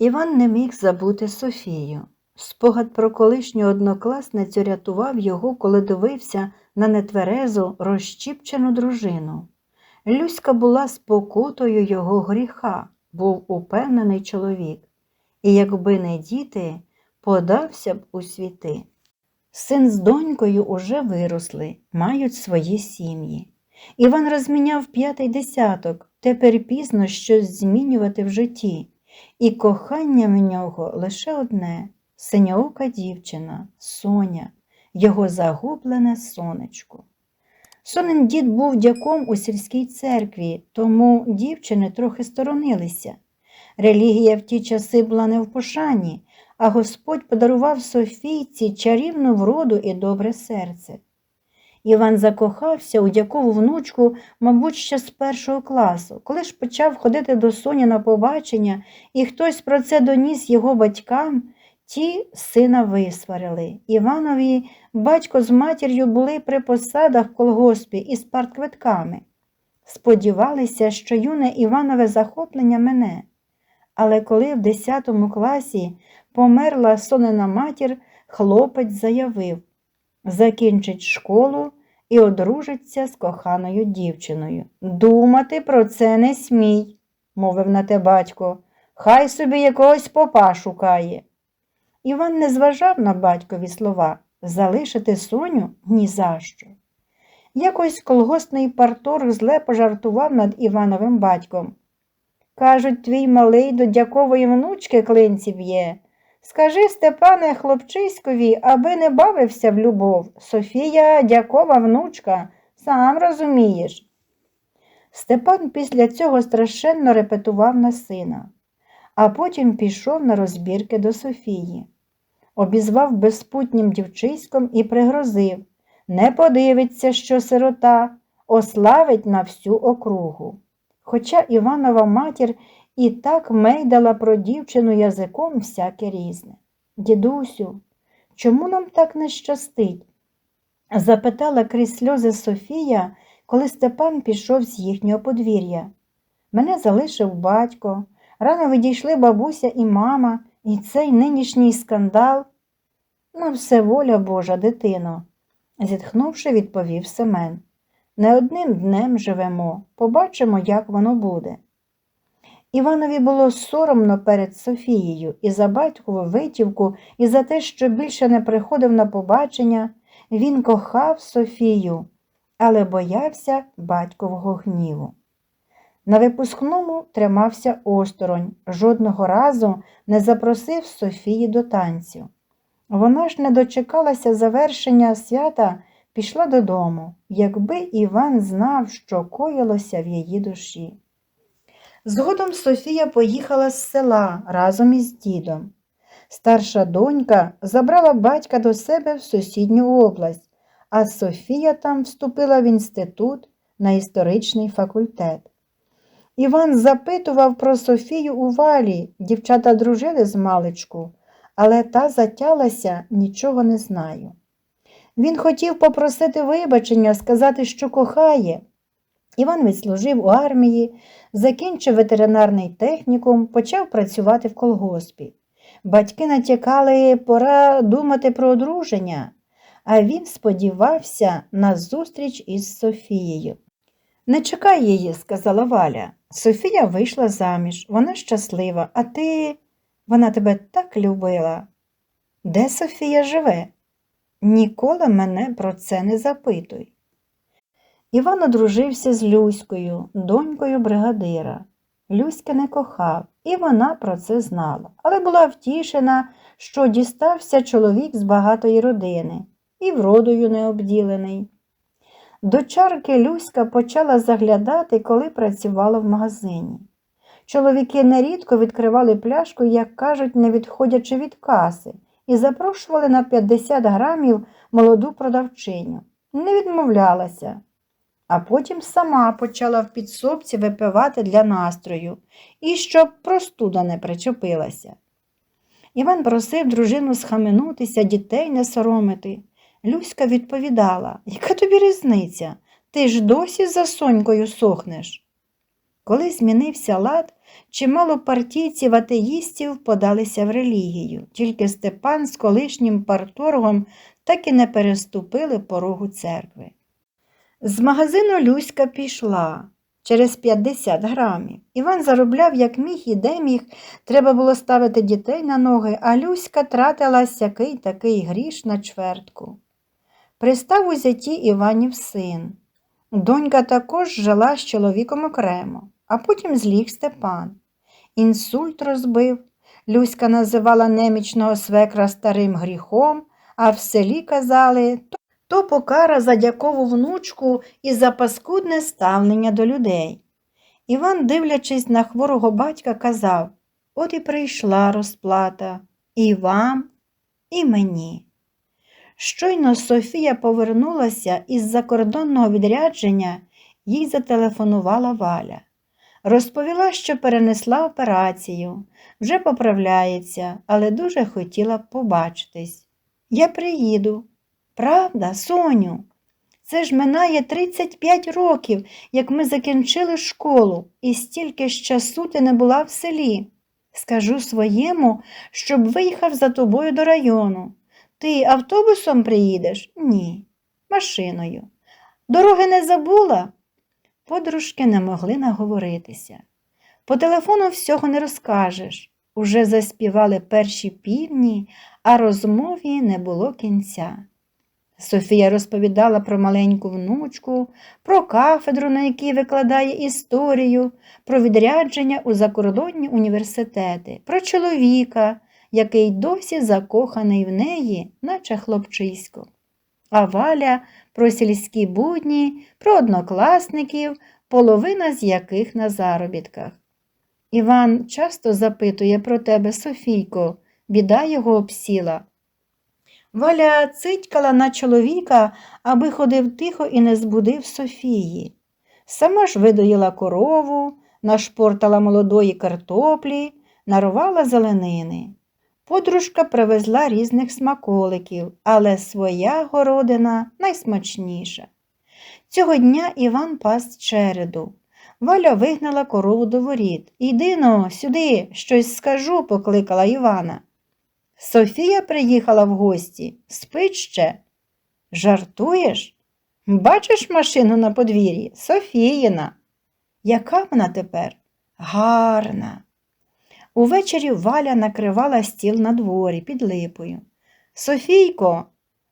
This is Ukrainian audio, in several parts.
Іван не міг забути Софію. Спогад про колишню однокласницю рятував його, коли дивився на нетверезу, розчіпчену дружину. Люська була спокутою його гріха, був упевнений чоловік, і якби не діти, подався б у світи. Син з донькою уже виросли, мають свої сім'ї. Іван розміняв п'ятий десяток, тепер пізно щось змінювати в житті, і кохання в нього лише одне синьоока дівчина, Соня, його загублене сонечко. Сонин дід був дяком у сільській церкві, тому дівчини трохи сторонилися. Релігія в ті часи була не в пошані, а Господь подарував Софійці чарівну вроду і добре серце. Іван закохався у дякову внучку, мабуть, ще з першого класу. Коли ж почав ходити до Соні на побачення, і хтось про це доніс його батькам, ті сина висварили. Іванові батько з матір'ю були при посадах в колгоспі із партквитками. Сподівалися, що юне Іванове захоплення мене. Але коли в 10 класі померла сонена матір, хлопець заявив закінчить школу і одружиться з коханою дівчиною. Думати про це не смій, мовив на те батько. Хай собі якогось попа шукає. Іван не зважав на батькові слова залишити Соню ні за що. Якось колгоспний парторг зле пожартував над Івановим батьком. Кажуть, твій малий до дякової внучки клинці б'є. Скажи, Степане хлопчиськові, аби не бавився в любов. Софія дякова внучка, сам розумієш. Степан після цього страшенно репетував на сина, а потім пішов на розбірки до Софії. Обізвав безпутнім дівчиськом і пригрозив не подивиться, що сирота, ославить на всю округу. Хоча Іванова матір і так мейдала про дівчину язиком всяке різне. Дідусю, чому нам так не щастить? запитала крізь сльози Софія, коли Степан пішов з їхнього подвір'я. Мене залишив батько, рано відійшли бабуся і мама, і цей нинішній скандал. На все воля Божа, дитино, зітхнувши, відповів Семен. Не одним днем живемо, побачимо, як воно буде. Іванові було соромно перед Софією і за батькову витівку, і за те, що більше не приходив на побачення. Він кохав Софію, але боявся батькового гніву. На випускному тримався осторонь, жодного разу не запросив Софії до танцю. Вона ж не дочекалася завершення свята, пішла додому, якби Іван знав, що коїлося в її душі. Згодом Софія поїхала з села разом із дідом. Старша донька забрала батька до себе в сусідню область, а Софія там вступила в інститут на історичний факультет. Іван запитував про Софію у валі, дівчата дружили з маличку, але та затялася, нічого не знаю. Він хотів попросити вибачення, сказати, що кохає. Іван відслужив у армії, закінчив ветеринарний технікум, почав працювати в колгоспі. Батьки натякали, пора думати про одруження, а він сподівався на зустріч із Софією. Не чекай її, сказала Валя. Софія вийшла заміж, вона щаслива, а ти вона тебе так любила. Де Софія живе? Ніколи мене про це не запитуй. Іван одружився з Люською, донькою бригадира. Люська не кохав, і вона про це знала, але була втішена, що дістався чоловік з багатої родини і вродою не обділений. До чарки Люська почала заглядати, коли працювала в магазині. Чоловіки нерідко відкривали пляшку, як кажуть, не відходячи від каси, і запрошували на 50 грамів молоду продавчиню. Не відмовлялася а потім сама почала в підсобці випивати для настрою і щоб простуда не причепилася. Іван просив дружину схаменутися, дітей не соромити. Люська відповідала, яка тобі різниця? Ти ж досі за сонькою сохнеш. Коли змінився лад, чимало партійців атеїстів подалися в релігію, тільки Степан з колишнім парторгом так і не переступили порогу церкви. З магазину Люська пішла через 50 грамів. Іван заробляв, як міг і де міг, треба було ставити дітей на ноги, а Люська тратилась який такий гріш на чвертку. Пристав у зяті Іванів син. Донька також жила з чоловіком окремо, а потім зліг Степан. Інсульт розбив. Люська називала немічного свекра старим гріхом, а в селі казали то, покара за дякову внучку і за паскудне ставлення до людей. Іван, дивлячись на хворого батька, казав От і прийшла розплата і вам, і мені. Щойно Софія повернулася із закордонного відрядження, їй зателефонувала Валя. Розповіла, що перенесла операцію, вже поправляється, але дуже хотіла побачитись. Я приїду. Правда, Соню? Це ж минає 35 років, як ми закінчили школу, і стільки ж часу ти не була в селі. Скажу своєму, щоб виїхав за тобою до району. Ти автобусом приїдеш? Ні, машиною. Дороги не забула? Подружки не могли наговоритися. По телефону всього не розкажеш. Уже заспівали перші півні, а розмові не було кінця. Софія розповідала про маленьку внучку, про кафедру, на якій викладає історію, про відрядження у закордонні університети, про чоловіка, який досі закоханий в неї, наче хлопчисько. А Валя про сільські будні, про однокласників, половина з яких на заробітках. Іван часто запитує про тебе, Софійко, біда його обсіла. Валя цитькала на чоловіка, аби ходив тихо і не збудив Софії. Сама ж видоїла корову, нашпортала молодої картоплі, нарвала зеленини. Подружка привезла різних смаколиків, але своя городина найсмачніша. Цього дня Іван пас череду. Валя вигнала корову до воріт. Іди но, сюди, щось скажу, покликала Івана. Софія приїхала в гості, спить ще. Жартуєш? Бачиш машину на подвір'ї? Софіїна. Яка вона тепер? Гарна. Увечері Валя накривала стіл на дворі під липою. Софійко,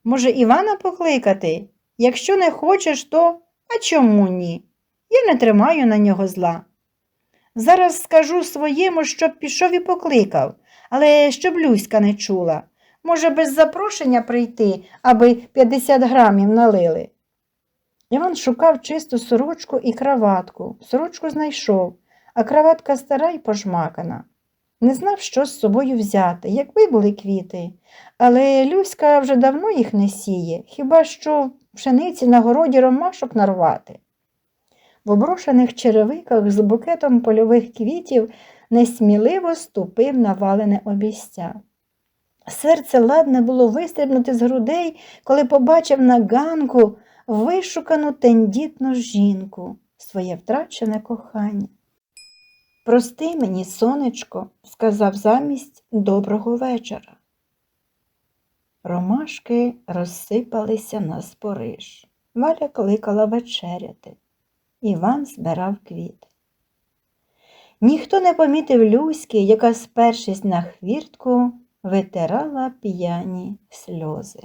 може, Івана покликати? Якщо не хочеш, то а чому ні? Я не тримаю на нього зла. Зараз скажу своєму, щоб пішов і покликав, але щоб Люська не чула. Може, без запрошення прийти, аби 50 грамів налили. Іван шукав чисту сорочку і краватку. Сорочку знайшов, а краватка стара й пожмакана. Не знав, що з собою взяти, якби були квіти, але Люська вже давно їх не сіє, хіба що в пшениці на городі ромашок нарвати. В оброшених черевиках з букетом польових квітів несміливо ступив на валене обіця. Серце ладне було вистрибнути з грудей, коли побачив на ганку вишукану тендітну жінку, своє втрачене кохання. Прости мені, сонечко, сказав замість доброго вечора. Ромашки розсипалися на спориш. Валя кликала вечеряти. Іван збирав квіт. Ніхто не помітив Люськи, яка, спершись на хвіртку, витирала п'яні сльози.